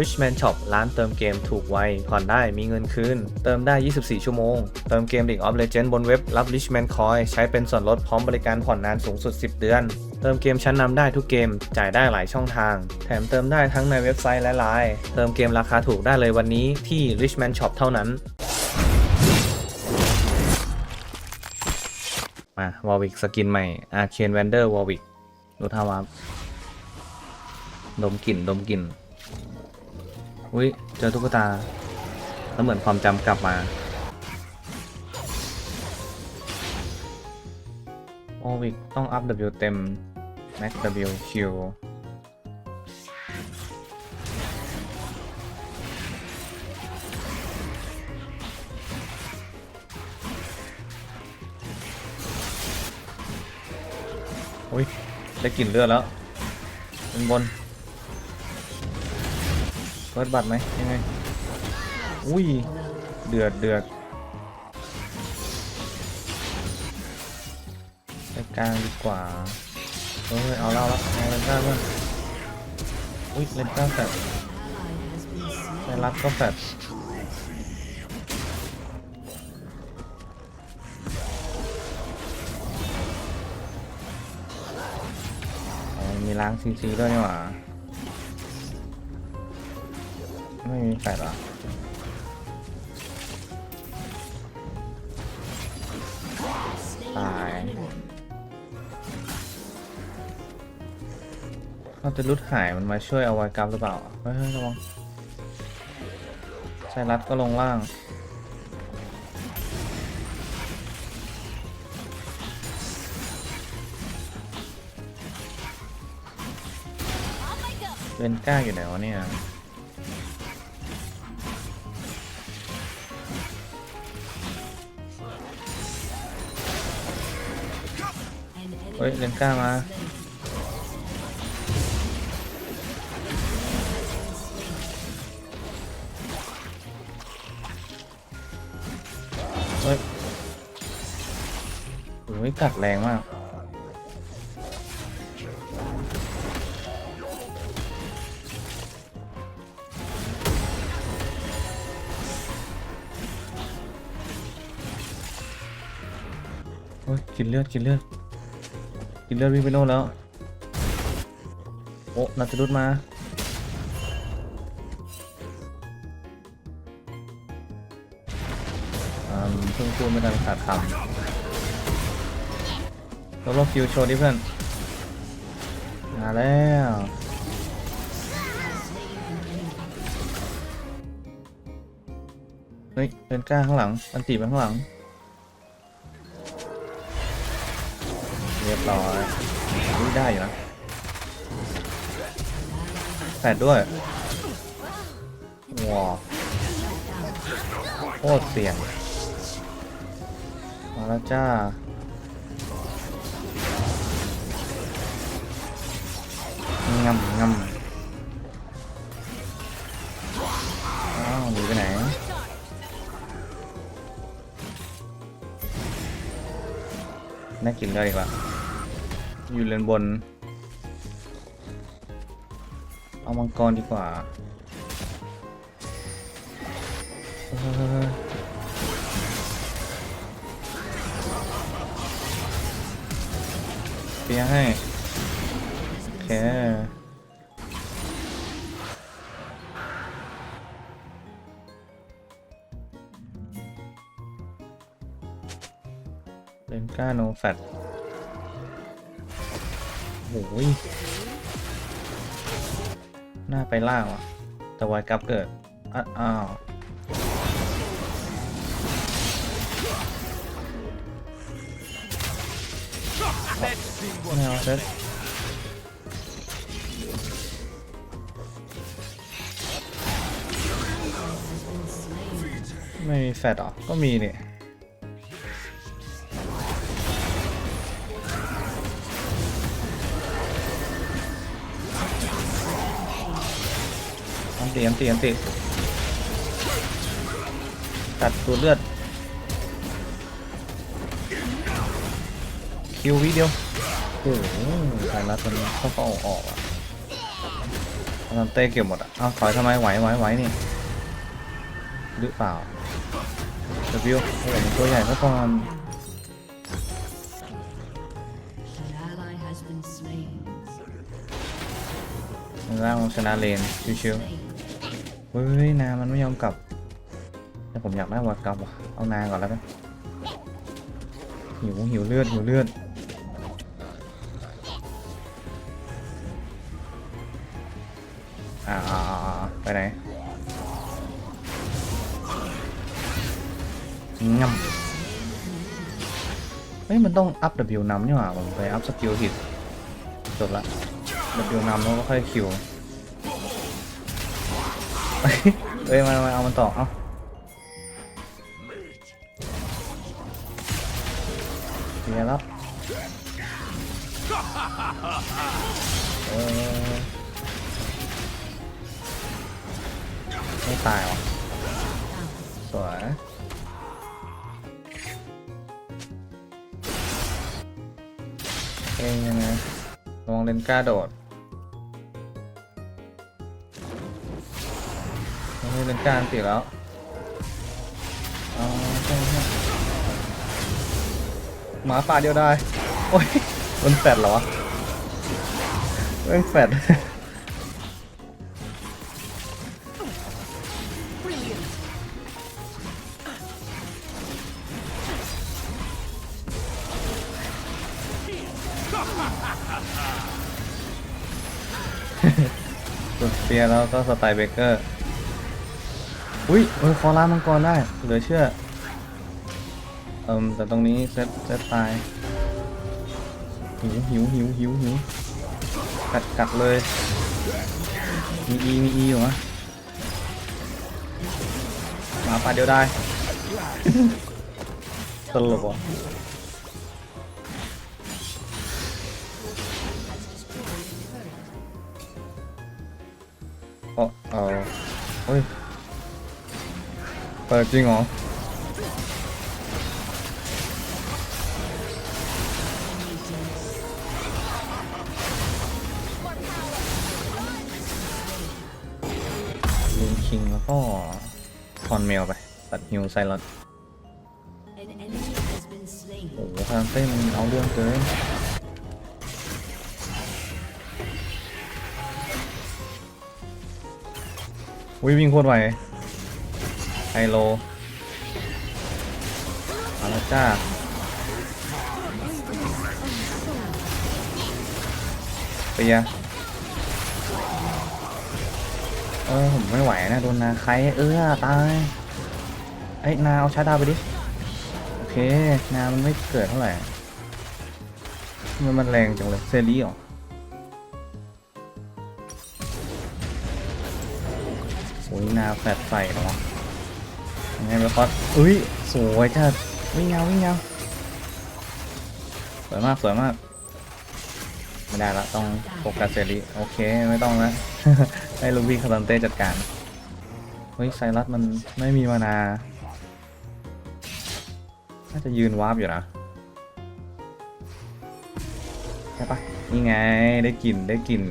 Richman Shop ร้านเติมเกมถูกไว ผ่อนได้มีเงินคืน เติมได้ 24 ชั่วโมง เติมเกม League of Legends บนเว็บรับ Richman Coin ใช้เป็นส่วนลดพร้อมบริการผ่อนนานสูงสุด 10 เดือน เติมเกมชั้นนำได้ทุกเกม จ่ายได้หลายช่องทาง แถมเติมได้ทั้งในเว็บไซต์และไลน์เติมเกมราคาถูกได้เลยวันนี้ที่ Richman Shop เท่านั้นมาวอลวิกสกินใหม่อาเคนแวนเดอร์วอลวิกดูท่าวับดมกลิ่นดมกลิ่น อุ้ยเจอตุ๊กตา แล้วเหมือนความจำกลับมาวอวิกต้องอัพ W เต็ม Max W Q อุ้ยได้กลิ่นเลือดแล้วบนบน เปิดบัตรไหมยังไง อุ้ย เดือดเดือดไปกลางดีกว่าเฮ้ยเอาเล่าแล้วเอาเลนก้าเพื่อนอุ้ยเลนก้าแฟดไปรับก็แฟดมีล้างซีซีด้วยนี่หว่า ไม่มีแฟดเหรอตายเราจะรุดหายมันมาช่วยเอาไว้กราฟหรือเปล่าเฮ้ยระวังใช่รัดก็ลงล่างเป็นก้าอยู่ไหนวะเนี่ย ฮ้ยเลนก้ามาเฮ้ยโอ้ยกัดแรงมากโอ้ยกินเลือดกินเลือด กินเลือดวิ่งไปโน่นแล้ว โอ้นาจะรุดมาอืมเพิ่งพูดไม่ทันขาดคำโซโลคิวโชว์ดิเพื่อน มาแล้วเฮ้ยเป็นกล้าข้างหลัง อันตีไปข้างหลัง เรียบร้อยนี่ได้อยู่นะแปดด้วยว้าโคตรเสี่ยงมาแล้วจ้างำงำ น่ากินเลยอีกละอยู่เลนบน เอามังกรดีกว่าเปียให้โอเค เลนก้าโนแฟตโอ้ยหน้าไปล่างว่ะ แต่ไวกับเกิดอะอ้าวไม่เอาเซตไม่มีแฟดหรอ ก็มีนี่อั ตีอันตีอันตีตัดตัวเลือด คิววิเดียวโอ้โหสายลัดตัวนี้เข้าก็ออกออกอะโอทำเต้เก็บหมดอะเอาถอยทำไมไหวไหวไหวนี่ หรือเปล่าเดบิวโอ้โหตัวใหญ่ซะก่อน An ally has been slain. มันร่างชนะเลนชิวๆ เฮ้ยนามันไม่ยอมกลับแต่ผมอยากได้วัดกลับว่ะเอานาก่อนแล้วกันหิวหิวเลือดหิวเลือดอ่าอ่าอ่าไปไหนงับเฮ้ยมันต้องอัพ W นำนี่หว่าผมไปอัพสกิลผิดจบละ W นำแล้วก็ค่อยคิว เอ้ยมามาเอามันต่อเอ้าเสียแล้วเออไม่ตายวะสวยเอ้ยยังไงลองเล่นกล้าโดด ไม่เล่นกล้าอันติแล้วเอาใช่ใช่หมาป่าเดียวได้ โอ้ยมันแฟดเหรอวะไม่งแฟดสุดเฟียร์แล้วก็สไตล์เบเกอร์ อุ้ยเออคอร่ามังกรได้ เหลือเชื่อเอิมแต่ตรงนี้เซตเซตตาย หิวหิวหิวหิวหิวกัดกัดเลย มีอีมีอีอยู่มะมาป่าเดียวได้ ตลกว่ะเออเออเฮ้ย ปิดจริงเหรอลินคิงแล้วก็คอนเมลไป ตัดฮิวไซรอนโอ้โหทางเต้นมันเอาเรื่องเกินวิ่งโคตรไว ไฮโลมาล้วจ้าเปียเออผมไม่ไหวนะโดนนาใครเออตายเอ้ยนาเอาชาร์ดาไปดิ โอเค นามันไม่เกิดเท่าไหร่ มันมันแรงจังเลยเซรีหรอโอ้ยนาแฟดใส่เหรอ ยังไงไปคอสอุ้ยสวยจัดวิ่งเงาวิ่งเงาสวยมากสวยมาก ไม่ได้ละต้องโฟกัสเซรีโอเคไม่ต้องละให้ลูกพี่คาตันเต้จัดการเฮ้ยไซรัสมันไม่มีมานาน่าจะยืนวาร์ปอยู่นะใช่ปะนี่ไงได้กลิ่นได้กลิ่น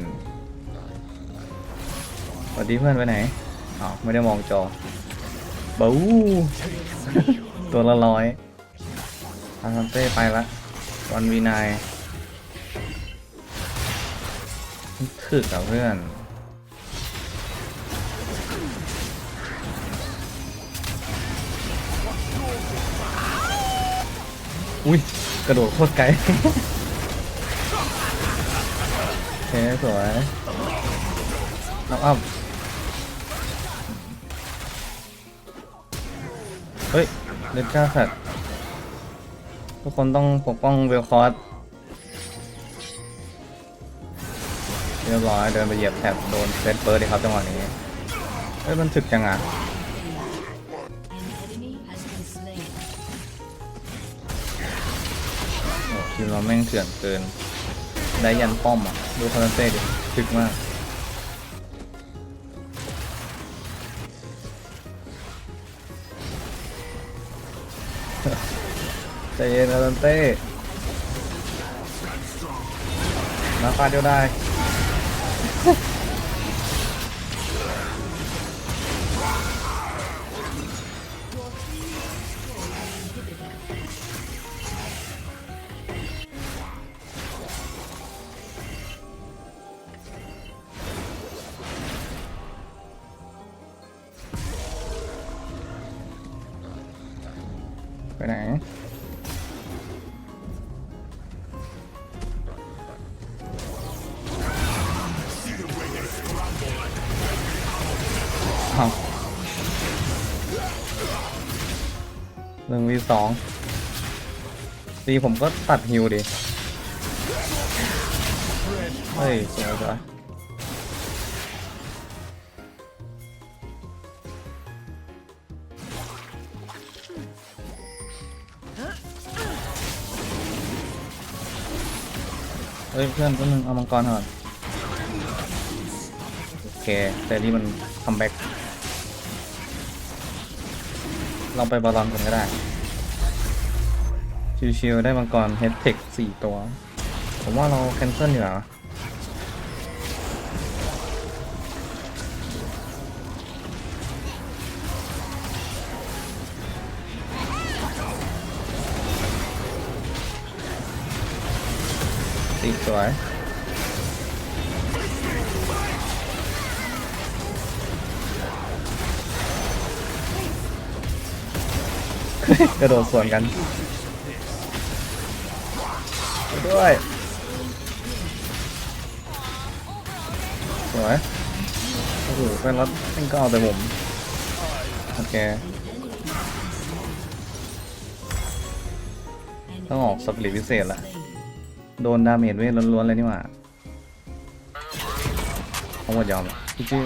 สวัสดีเพื่อนไปไหนอ๋อไม่ได้มองจอ บูตัวละร้อยทางคันเต้ไปละวันวีนายถึกอะเพื่อนอุ้ย กระโดดโคตรไกลโอเคสวยน้องอ้ำ เฮ้ยเดนก้าแฟดทุกคนต้องปกป้องเวลคอร์สเรียบร้อยเดินไปเหยียบแถบโดนเซตเบิร์ดเลยครับจังหวะนี้เฮ้ยมันถึกจังอะโอ้ทีมเราแม่งเถื่อนเกิน ได้ยันป้อมอะ ดูคาราเต้ดิถึกมาก เย็นอารันเต้มาฟาดเดียวได้ไปไหน เอาหนึ่งวีสองตีผมก็ตัดฮิวดิ เฮ้ยสวยจ้ะเฮ้ยเพื่อนก็นึงเอามังกรก่อนโอเคแต่นี่มันคัมแบ็ก เราไปบอลลอนกันก็ได้ ชิวๆได้มังกรเฮดเทคสี่ตัว ผมว่าเราแคนเซิลดีกว่าตีสวย กระโดดสวนกันด้วยสวยโอ้โหเป็นรถเพ่งก็เอาแต่ผมโอเคต้องออกสปิริตพิเศษละโดนดาเมจเวทล้วนๆเลยนี่หว่าเขาหมดยอมพี่จื้อ